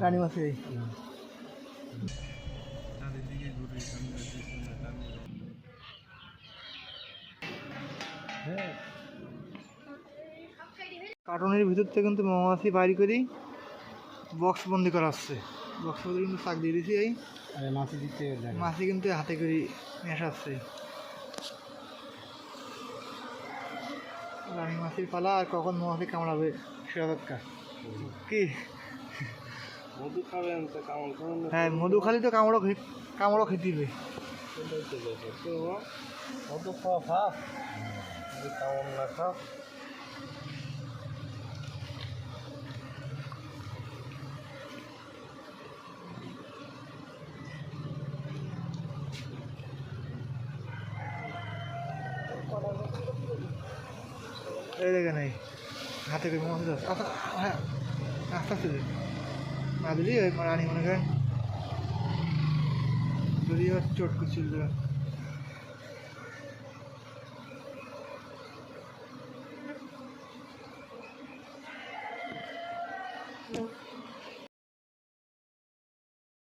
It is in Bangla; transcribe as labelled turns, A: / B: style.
A: রানী মাছ এই কার্টনের ভিতর থেকে কিন্তু মৌমাছি বাইর করি বক্স বন্দি করা হচ্ছে। বক্স বন্দি কিন্তু শাক দিয়ে দিছি এই।
B: আরে মাছি দিতে
A: মাছি কিন্তু হাতে করে নিয়ে আসাচ্ছে রানী মাছির পালা আর কখন মৌমাছি কামড়াবে সেটা দরকার। কি?
B: মধু খাবেন তো কামড় খাবেন
A: হ্যাঁ মধু খালি তো কামড়ও খে- কামড়ও খেতে হবে
B: সেটাই তো ব্যাপার। তো মধু খাওয়া খা কামড় না খা
A: এই দেখেন এই হাতে করে মৌমাছি ধরছে আচ্ছা माधुरी है मरानी मन का और चोट कुछ चल रहा Thank you.